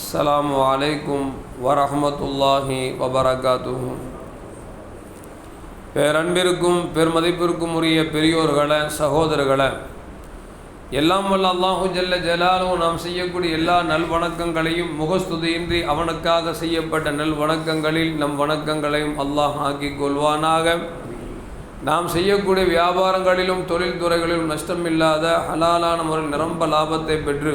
அஸ்ஸலாமு அலைக்கும் வரஹமத்துல்லாஹி வபரகாத்துஹு பேரன்பிற்கும் பெருமதிப்பிற்கும் உரிய பெரியோர்களை சகோதரர்களை எல்லாம் வல்ல அல்லாஹு ஜல்ல ஜலாலும் நாம் செய்யக்கூடிய எல்லா நல்வணக்கங்களையும் முகஸ்துதியின்றி அவனுக்காக செய்யப்பட்ட நல்வணக்கங்களில் நம் வணக்கங்களையும் அல்லாஹ் ஆக்கிக் கொள்வானாக. நாம் செய்யக்கூடிய வியாபாரங்களிலும் தொழில் துறைகளிலும் நஷ்டமில்லாத ஹலாலான முறையில் நிரம்ப லாபத்தை பெற்று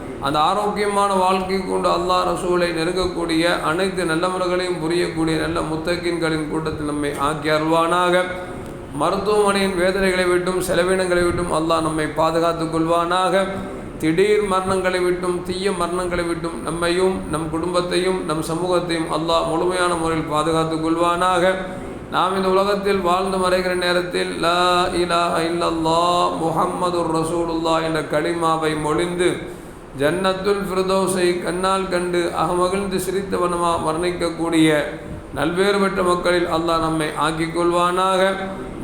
அந்த ஆரோக்கியமான வாழ்க்கை கொண்டு அல்லாஹ் ரசூலை நெருங்கக்கூடிய அனைத்து நல்லவர்களையும் புரியக்கூடிய நல்ல முத்தகின்களின் கூட்டத்தில் நம்மை ஆக்கி அருள்வானாக. மருத்துவமனையின் வேதனைகளை விட்டும் செலவினங்களை விட்டும் அல்லாஹ் நம்மை பாதுகாத்து கொள்வானாக. திடீர் மரணங்களை விட்டும் தீய மரணங்களை விட்டும் நம்மையும் நம் குடும்பத்தையும் நம் சமூகத்தையும் அல்லாஹ் முழுமையான முறையில் பாதுகாத்து கொள்வானாக. நாம் இந்த உலகத்தில் வாழ்ந்து மறைகிற நேரத்தில் லா இலா இல்லல்லா முஹம்மது ரசூலுல்லா என்ற களிமாவை மொழிந்து ஜன்னத்துல் ஃபிரதோஸை கண்ணால் கண்டு அகமகிழ்ந்து சிரித்தவனமா மரணிக்கக்கூடிய நல்வேறு பெற்ற மக்களில் அல்லாஹ் நம்மை ஆக்கிக் கொள்வானாக.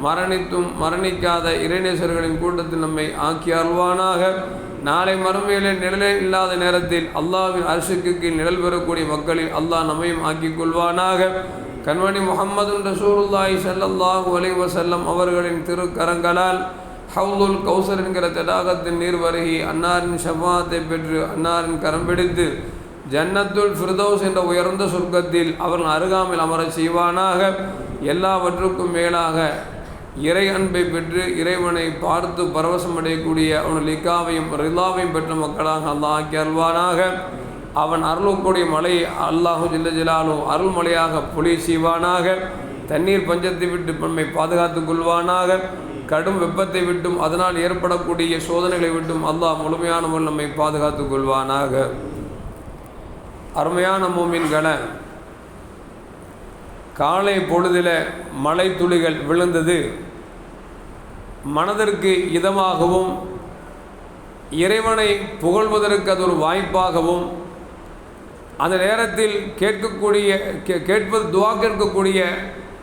மரணித்தும் மரணிக்காத இறைநேசர்களின் கூட்டத்தில் நம்மை ஆக்கி அருள்வானாக நாளை மறுமையிலே நிழலே இல்லாத நேரத்தில் அல்லாஹ்வின் அரசுக்கு கீழ் நிழல் பெறக்கூடிய மக்களில் அல்லாஹ் நம்மையும் ஆக்கிக் கொள்வானாக. கண்மணி முகமது ரசூலுல்லாஹி ஸல்லல்லாஹு அலைஹி வஸல்லம் அவர்களின் திருக்கரங்களால் ஹவுலுல் கௌசர் என்கிற தடாகத்தின் நீர் வருகி அன்னாரின் ஷஃபாத்தை பெற்று அன்னாரின் கரம் பிடித்து ஜன்னத்துல் ஃபிர்தௌஸ் என்ற உயர்ந்த சொர்க்கத்தில் அவர்கள் அருகாமையில் அமரச் செய்வானாக. எல்லாவற்றுக்கும் மேலாக இறை அன்பை பெற்று இறைவனை பார்த்து பரவசமடையக்கூடிய அவன் லிக்காவையும் ரிலாவையும் பெற்ற மக்களாக அல்லாஹ் கேள்வானாக அவன் அருளக்கூடிய மலை அல்லாஹு ஜில்ல ஜிலாலும் அருள்மலையாக பொலி செய்வானாக. தண்ணீர் பஞ்சத்தை விட்டு நம்மை பாதுகாத்துக் கொள்வானாக. கடும் வெப்பத்தை விட்டும் அதனால் ஏற்படக்கூடிய சோதனைகளை விட்டும் அல்லாஹ் முழுமையான நம்மை பாதுகாத்துக் கொள்வானாக. அருமையான மூமின்களை காலை பொழுதில் மழை துளிகள் விழுந்தது. மனதிற்கு இதமாகவும் இறைவனை புகழ்வதற்கு அது ஒரு வாய்ப்பாகவும் அந்த நேரத்தில் கேட்கக்கூடிய கே- கேட்பது துவா கேட்கக்கூடிய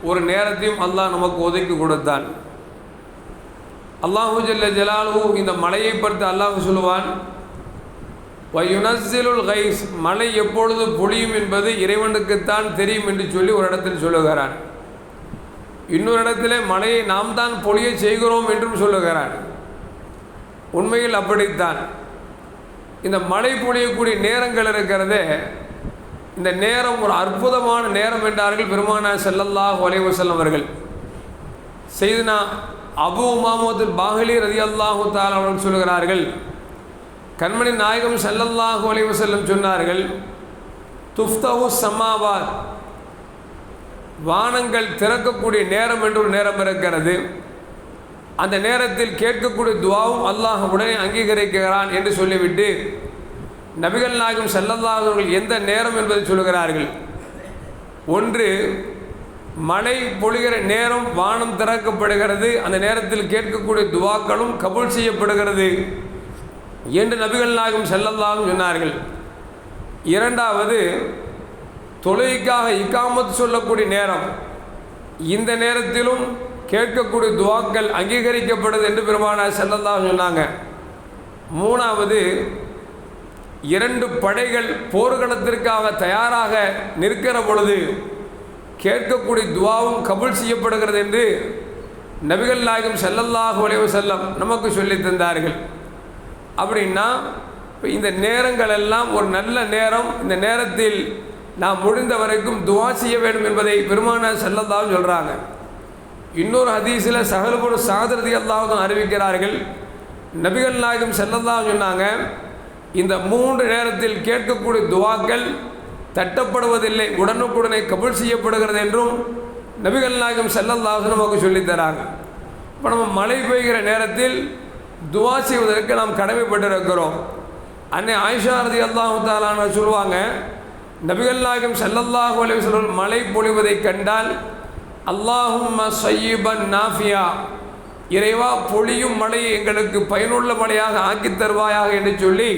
ஒரு நேரத்தையும் அல்லாஹ் நமக்கு ஒதுக்கி கொடுத்தான். அல்லாஹு ஜல்ல ஜலாலு இந்த மலையை பற்றி அல்லாஹ் சொல்லுவான் வயுனசிலுல் கைஸ் மழை எப்பொழுது பொழியும் என்பது இறைவனுக்குத்தான் தெரியும் என்று சொல்லி ஒரு இடத்தில் சொல்லுகிறான். இன்னொரு இடத்திலே மழையை நாம் தான் பொழிய செய்கிறோம் என்றும் சொல்லுகிறான். உண்மையில் அப்படித்தான். இந்த மழை பொழியக்கூடிய நேரங்கள் இருக்கிறதே இந்த நேரம் ஒரு அற்புதமான நேரம் என்றார்கள் பெருமானா செல்லல்லாஹ் ஒலைவசல்லம் அவர்கள். செய்துனா அபு மாமூத் பாஹலி ரதி அல்லாஹு தாலாவுடன் சொல்கிறார்கள் கண்மணி நாயகம் ஸல்லல்லாஹு அலைவு செல்லும் சொன்னார்கள் துஃப்தஹு சமாவாத் வானங்கள் திறக்கக்கூடிய நேரம் என்று ஒரு நேரம் இருக்கிறது. அந்த நேரத்தில் கேட்கக்கூடிய துவாவும் அல்லாஹ் உடனே அங்கீகரிக்கிறான் என்று சொல்லிவிட்டு நபிகள் நாயகம் ஸல்லல்லாஹு எந்த நேரம் என்பதை சொல்கிறார்கள் ஒன்று மழை பொழிகிற நேரம் வானம் திறக்கப்படுகிறது. அந்த நேரத்தில் கேட்கக்கூடிய துவாக்களும் கபூல் செய்யப்படுகிறது. என்று நபிகள் நாயகம் ஸல்லல்லாஹு சொன்னார்கள். இரண்டாவது தொழுகைக்காக இக்காமத் சொல்லக்கூடிய நேரம். இந்த நேரத்திலும் கேட்கக்கூடிய துவாக்கள் அங்கீகரிக்கப்படுது என்று பெருமானார் ஸல்லல்லாஹு சொன்னாங்க. மூணாவது இரண்டு படைகள் போர்க்களத்திற்காக தயாராக நிற்கிற பொழுது கேட்கக்கூடிய துவாவும் கபுல் செய்யப்படுகிறது என்று நபிகள் நாயகம் ஸல்லல்லாஹு அலைஹி செல்லம் நமக்கு சொல்லித் தந்தார்கள். அப்படின்னா இப்போ இந்த நேரங்கள் எல்லாம் ஒரு நல்ல நேரம் இந்த நேரத்தில் நாம் முடிந்த வரைக்கும் துவா செய்ய வேண்டும் என்பதை பெருமானார் செல்லல்லாவும் சொல்கிறாங்க இன்னொரு ஹதீஸில் சகலபுர சாதரதி அல்லாஹும் அறிவிக்கிறார்கள். நபிகள் நாயகம் ஸல்லல்லாஹு சொன்னாங்க இந்த மூன்று நேரத்தில் கேட்கக்கூடிய துவாக்கள் தட்டப்படுவதில்லை உடனுக்குடனே கபூல் செய்யப்படுகிறது என்றும் நபிகள் நாயகம் ஸல்லல்லாஹு நமக்கு சொல்லித் தராங்க. இப்போ நம்ம மழை பெய்கிற நேரத்தில் துவா செய்வதற்கு நாம் கடமைப்பட்டிருக்கிறோம். அன்னை ஆயிஷா ரதி அல்லாஹு தாலான சொல்லுவாங்க நபிகள் நாயகம் செல்லல்லாஹு அலைஹி மழை பொழிவதை கண்டால் அல்லாஹும் சையிபன் நாஃபியா இறைவா பொழியும் மழையை எங்களுக்கு பயனுள்ள மழையாக ஆக்கித் தருவாயாக என்று சொல்லி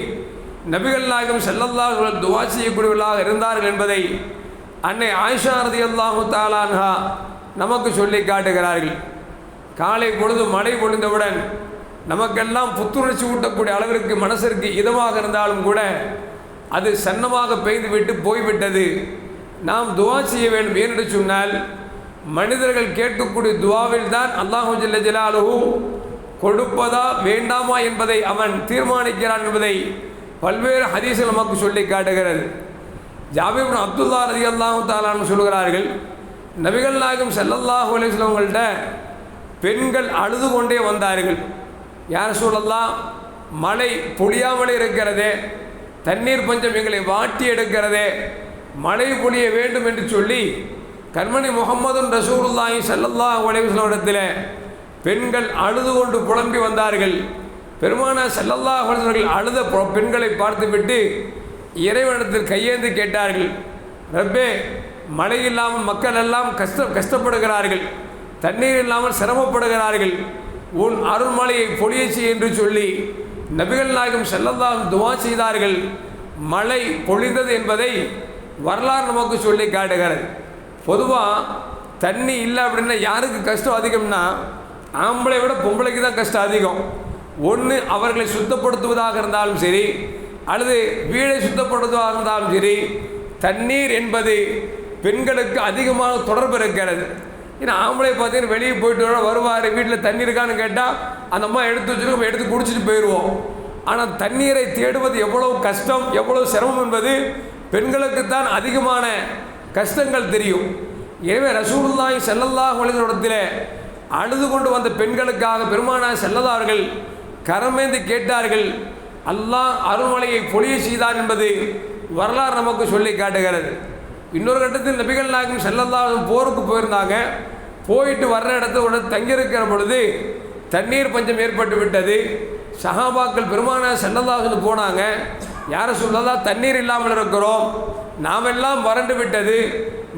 நபிகள் நாயகம் செல்லல்லாஹர்கள் துவா செய்யக்கூடியவர்களாக இருந்தார்கள் என்பதை அன்னை ஆயிஷா ரதி அல்லாஹு தாலான்ஹா நமக்கு சொல்லி காட்டுகிறார்கள். காலை பொழுது மழை பொழிந்தவுடன் நமக்கெல்லாம் புத்துணர்ச்சி ஊட்டக்கூடிய அளவிற்கு மனசிற்கு இதமாக இருந்தாலும் கூட அது சன்னமாக பெய்துவிட்டு போய்விட்டது. நாம் துவா செய்ய வேண்டும் ஏனென்று சொன்னால் மனிதர்கள் கேட்கக்கூடிய துவாவில் தான் அல்லாஹு ஜில்ல ஜலாலுஹு கொடுப்பதா வேண்டாமா என்பதை அவன் தீர்மானிக்கிறான் என்பதை பல்வேறு ஹதீஸ்கள் நமக்கு சொல்லி காட்டுகிறது. ஜாபிர் அப்துல்லா ரதி அல்லாஹு தாலான்னு சொல்கிறார்கள் நபிகள் நாயகம் செல்லல்லாஹு அலிஸ்லவங்கள்ட்ட பெண்கள் அழுது கொண்டே வந்தார்கள். யார் சூழல்லாம் மழை பொழியாமலே இருக்கிறதே தண்ணீர் பஞ்சம் எங்களை வாட்டி எடுக்கிறதே மழை பொழிய வேண்டும் என்று சொல்லி கண்மணி முகமதுன் ரசூலுல்லாஹி ஸல்லல்லாஹு அலைஹி வஸல்லம் பெண்கள் அழுது கொண்டு புலம்பி வந்தார்கள். பெருமானா செல்லல்லா அவர்கள் அழுத பெண்களை பார்த்துவிட்டு இறைவனத்தில் கையேந்து கேட்டார்கள். ரப்பே மழை இல்லாமல் மக்கள் எல்லாம் கஷ்ட கஷ்டப்படுகிறார்கள். தண்ணீர் இல்லாமல் சிரமப்படுகிறார்கள். உன் அருள்மலையை பொழியச்சு என்று சொல்லி நபிகள் நாயகம் செல்லல்லாம் துவா செய்தார்கள். மழை பொழிந்தது என்பதை வரலாறு நமக்கு சொல்லி காட்டுகிறது. பொதுவாக தண்ணி இல்லை அப்படின்னா யாருக்கு கஷ்டம் அதிகம்னா ஆம்பளை விட பொம்பளைக்கு தான் கஷ்டம் அதிகம். ஒன்று அவர்களை சுத்தப்படுத்துவதாக இருந்தாலும் சரி அல்லது வீடை சுத்தப்படுத்துவதாக இருந்தாலும் சரி தண்ணீர் என்பது பெண்களுக்கு அதிகமான தொடர்பு இருக்கிறது. ஏன்னா ஆம்பளை பார்த்தீங்கன்னா வெளியே போயிட்டு வர வருவார் வீட்டில் தண்ணி இருக்கான்னு கேட்டால் அந்த அம்மா எடுத்து வச்சுருக்கோம் எடுத்து குடிச்சிட்டு போயிடுவோம் ஆனால் தண்ணீரை தேடுவது எவ்வளவு கஷ்டம் எவ்வளோ சிரமம் என்பது பெண்களுக்கு தான் அதிகமான கஷ்டங்கள் தெரியும். எனவே ரசூலுல்லாஹி செல்லல்லாஹ் அலைஹி அழுது கொண்டு வந்த பெண்களுக்காக பெருமானா செல்லதார்கள் கரமேந்து கேட்டார்கள் அல்லாஹ் அருள்மலையை பொழிய செய்தார் என்பது வரலாறு நமக்கு சொல்லி காட்டுகிறது. இன்னொரு கட்டத்தில் நபிகள் நாயகம் செல்லல்லாஹு போருக்கு போயிருந்தாங்க. போயிட்டு வர்ற இடத்துல உடனே தங்கியிருக்கிற பொழுது தண்ணீர் பஞ்சம் ஏற்பட்டு விட்டது. சஹாபாக்கள் பெருமான செல்லல்லாஹுன்னு போனாங்க. யாரை சொல்லலாம் தண்ணீர் இல்லாமல் இருக்கிறோம். நாமெல்லாம் வறண்டு விட்டது.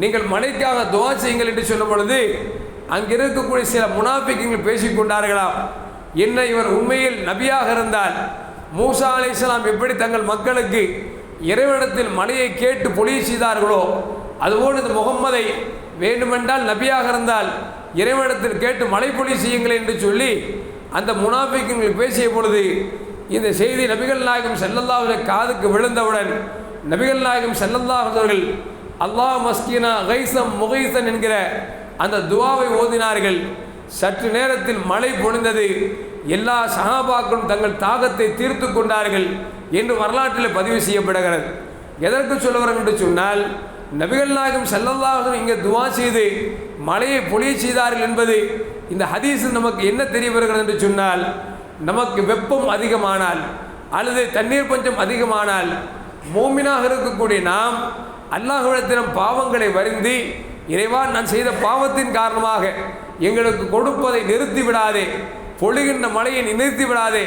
நீங்கள் மழைக்காக துவா செய்யுங்கள் என்று சொல்லும் பொழுது அங்கே இருக்கக்கூடிய சில முனாஃபிக்குங்கள் பேசிக்கொண்டார்களாம் என்ன இவர் உண்மையில் நபியாக இருந்தால் மூசா அலைஹிஸ்ஸலாம் எப்படி தங்கள் மக்களுக்கு இறைவனத்தில் மலையை கேட்டு பொழிய செய்தார்களோ அதுபோல் இந்த முகம்மதை வேண்டுமென்றால் நபியாக இருந்தால் இறைவனத்தில் கேட்டு மழை பொழி செய்யுங்கள் என்று சொல்லி அந்த முனாஃபிக்குங்கள் பேசிய பொழுது இந்த செய்தி நபிகள் நாயகம் செல்லல்லாவுடைய காதுக்கு விழுந்தவுடன் நபிகள் நாயகம் செல்லல்லாஹ் அவர்கள் அல்லாஹ் மஸ்கீனா கைசம் முகைசன் என்கிற அந்த துவாவை ஓதினார்கள். சற்று நேரத்தில் மழை பொழிந்தது. எல்லா சகாபாக்களும் தங்கள் தாகத்தை தீர்த்து கொண்டார்கள் என்று வரலாற்றில் பதிவு செய்யப்படுகிறது. எதற்கு சொல்லுவார்கள் என்று சொன்னால் நபிகள் நாயகம் செல்லல்லாஹும் இங்கே துவா செய்து மழையை பொழிய செய்தார்கள் என்பது இந்த ஹதீஸ் நமக்கு என்ன தெரிய வருகிறது என்று சொன்னால் நமக்கு வெப்பம் அதிகமானால் அல்லது தண்ணீர் பஞ்சம் அதிகமானால் மோமினாக இருக்கக்கூடிய நாம் அல்லாஹ்விடத்திடம் பாவங்களை வருந்தி இறைவா நான் செய்த பாவத்தின் காரணமாக எங்களுக்கு கொடுப்பதை நிறுத்தி விடாதே. பொழிகின்ற மழையை நிறுத்தி விடாதே.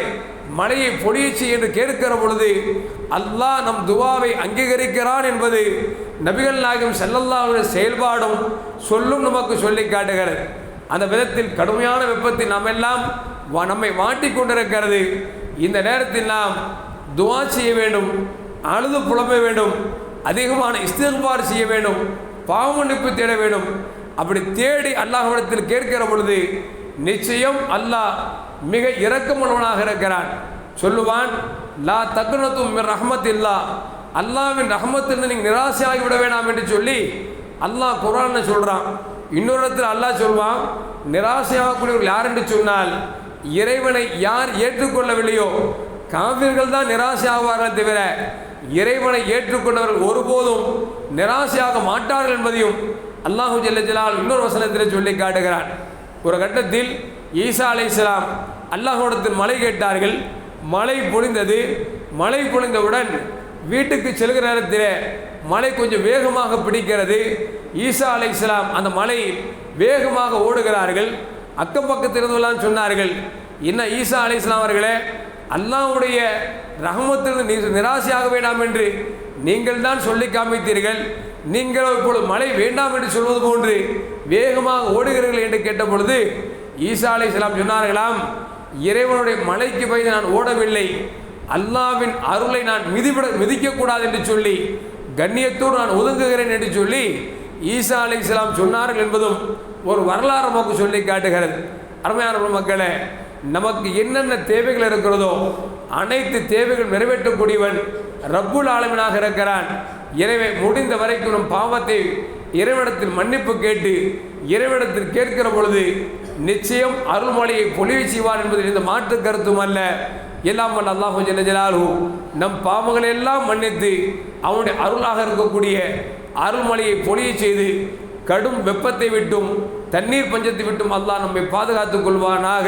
மழையை பொழியச்சி என்று கேட்கிற பொழுது அல்லாஹ் நம் துவாவை அங்கீகரிக்கிறான் என்பது நபிகள் நாயகம் செல்லல்லாவுடைய செயல்பாடும் சொல்லும் நமக்கு சொல்லி காட்டுகிறது. அந்த விதத்தில் கடுமையான வெப்பத்தை நாம் எல்லாம் வா- நம்மை வாட்டி கொண்டிருக்கிறது. இந்த நேரத்தில் நாம் துவா செய்ய வேண்டும் அழுது புலம்ப வேண்டும் அதிகமான இஸ்திக்பார் செய்ய வேண்டும். பாவமன்னிப்பு தேட வேண்டும். அப்படி தேடி அல்லாஹ்விடத்தில் கேட்கிற பொழுது நிச்சயம் அல்லாஹ் மிக இரக்கமுள்ளவனாக இருக்கிறான். சொல்லுவான் லா தக்குனத்தும் ரஹமத் இல்லா அல்லாவின் ரஹமத்திலிருந்து நீங்கள் நிராசையாகி விட வேண்டாம் என்று சொல்லி அல்லாஹ் குரான்னு சொல்கிறான் இன்னொரு இடத்துல அல்லாஹ் சொல்வான் நிராசையாகக்கூடியவர்கள் யார் என்று சொன்னால் இறைவனை யார் ஏற்றுக்கொள்ளவில்லையோ காவிர்கள் தான் நிராசையாவார்கள் தவிர இறைவனை ஏற்றுக்கொண்டவர்கள் ஒருபோதும் நிராசையாக மாட்டார்கள் என்பதையும் அல்லாஹு ஜல்ல ஜலால் இன்னொரு வசனத்தில் சொல்லி காட்டுகிறான் ஒரு கட்டத்தில் ஈசா அலை இஸ்லாம் அல்லாஹோடத்தில் மழை கேட்டார்கள். மழை பொழிந்தது. மழை பொழிந்தவுடன் வீட்டுக்கு செல்கிற நேரத்தில் மழை கொஞ்சம் வேகமாக பிடிக்கிறது. ஈசா அலைஹிஸ்ஸலாம் அந்த மலை வேகமாக ஓடுகிறார்கள். அக்கம் பக்கத்திலிருந்துலாம் சொன்னார்கள் என்ன ஈசா அலைஹிஸ்ஸலாம் அவர்களே அல்லாவுடைய ரஹமத்திலிருந்து நீ நிராசையாக வேண்டாம் என்று நீங்கள் தான் சொல்லி காமித்தீர்கள். நீங்கள் இப்பொழுது மழை வேண்டாம் என்று சொல்வது போன்று வேகமாக ஓடுகிறீர்கள் என்று கேட்ட பொழுது ஈசா அலை சொன்னார்களாம் இறைவனுடைய மலைக்கு பயந்து நான் ஓடவில்லை. அல்லாவின் அருளை நான் மிதிவிட மிதிக்கக்கூடாது என்று சொல்லி கண்ணியத்தோடு நான் ஒதுங்குகிறேன் என்று சொல்லி ஈசா அலை சொன்னார்கள் என்பதும் ஒரு வரலாறு நமக்கு சொல்லி காட்டுகிறது. அருமையான மக்களே நமக்கு என்னென்ன தேவைகள் இருக்கிறதோ அனைத்து தேவைகள் நிறைவேற்றக்கூடியவன் ரப்புல் ஆலமினாக இருக்கிறான். எனவே முடிந்த வரைக்கும் நம் பாவத்தை இறைவிடத்தில் மன்னிப்பு கேட்டு இறைவிடத்தில் கேட்கிற பொழுது நிச்சயம் அருள்மொழியை பொழிவு செய்வார் என்பதில் இந்த மாற்று கருத்தும் அல்ல. எல்லாம் வல்ல அல்லாஹு ஜல்ல நம் பாவங்களை எல்லாம் மன்னித்து அவனுடைய அருளாக இருக்கக்கூடிய அருள்மொழியை பொழிய செய்து கடும் வெப்பத்தை விட்டும் தண்ணீர் பஞ்சத்தை விட்டும் அல்லாஹ் நம்மை பாதுகாத்துக் கொள்வானாக.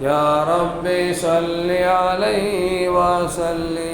يا رب صل عليه وسلم